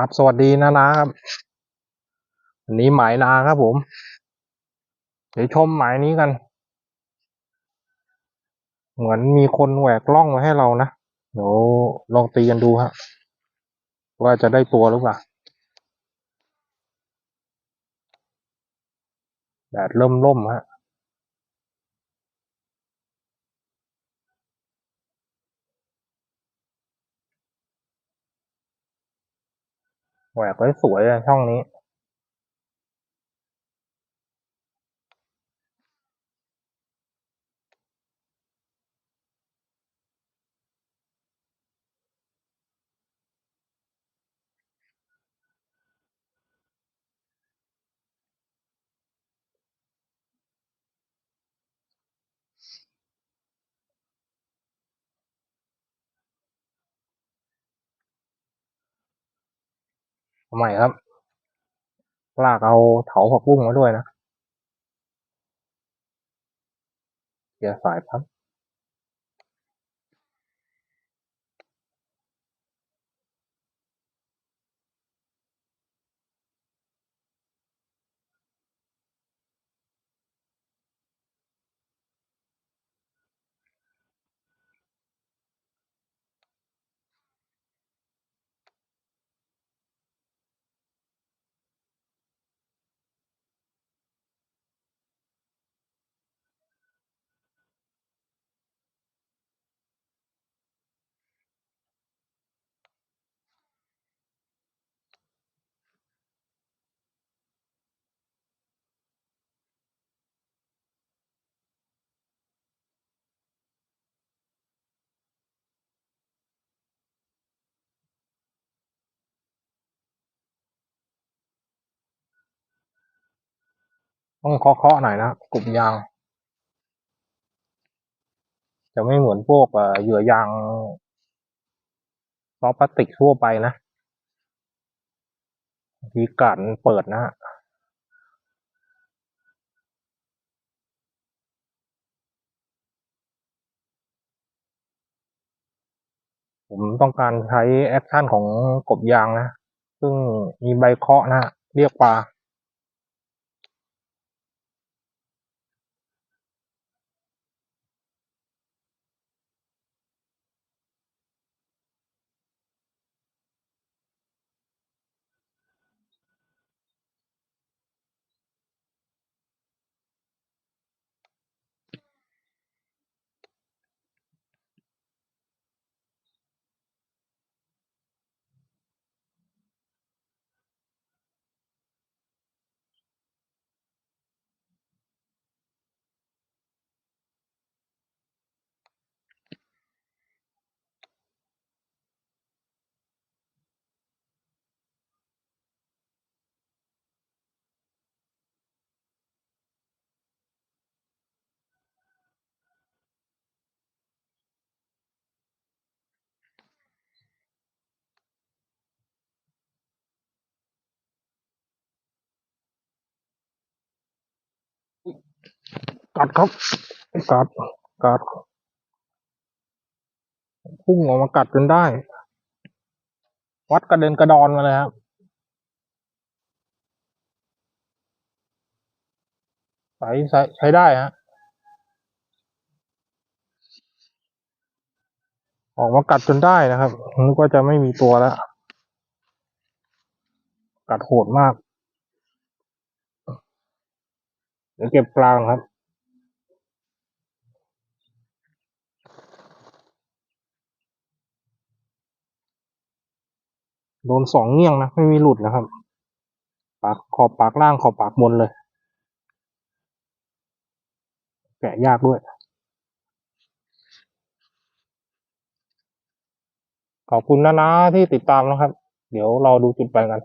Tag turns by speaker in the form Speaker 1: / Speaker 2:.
Speaker 1: ครับสวัสดีนะนะครับวันนี้หมายนาครับผม เดี๋ยวชมหมายนี้กัน เหมือนมีคนแหวกล่องมาให้เรานะ เดี๋ยวลองตีกันดูฮะว่าจะได้ตัวหรือเปล่าแดดเริ่มร่มฮะ แหวกไว้สวยอะช่องนี้ ทำไมครับ ลากเอาเถาผักบุ้งมาด้วยนะเกียร์สายครับ ต้องเคาะๆหน่อยนะกลุ่มยาง จะไม่เหมือนพวกเหยื่อยางพลาสติกทั่วไปนะทีกัดเปิดนะฮะผมต้องการใช้แอคชั่นของกบยางนะ ซึ่งมีใบเคาะนะฮะเรียกปลา กัดครับกัดกัดพุ่งออกมากัดจนได้ วัดกระเด็นกระดอนมาเลยครับใช้ใช้ใช้ได้ฮะออกมากัดจนได้นะครับนึกว่าจะไม่มีตัวแล้ว กัดโหดมาก เดี๋ยวเก็บปลาก่อนครับ โดนสองเงี้ยงนะ ไม่มีหลุดนะครับ ปากขอบปากล่างขอบปากบนเลย แกะยากด้วยขอบคุณนะนะที่ติดตามนะครับ เดี๋ยวเราดูจุดไปกัน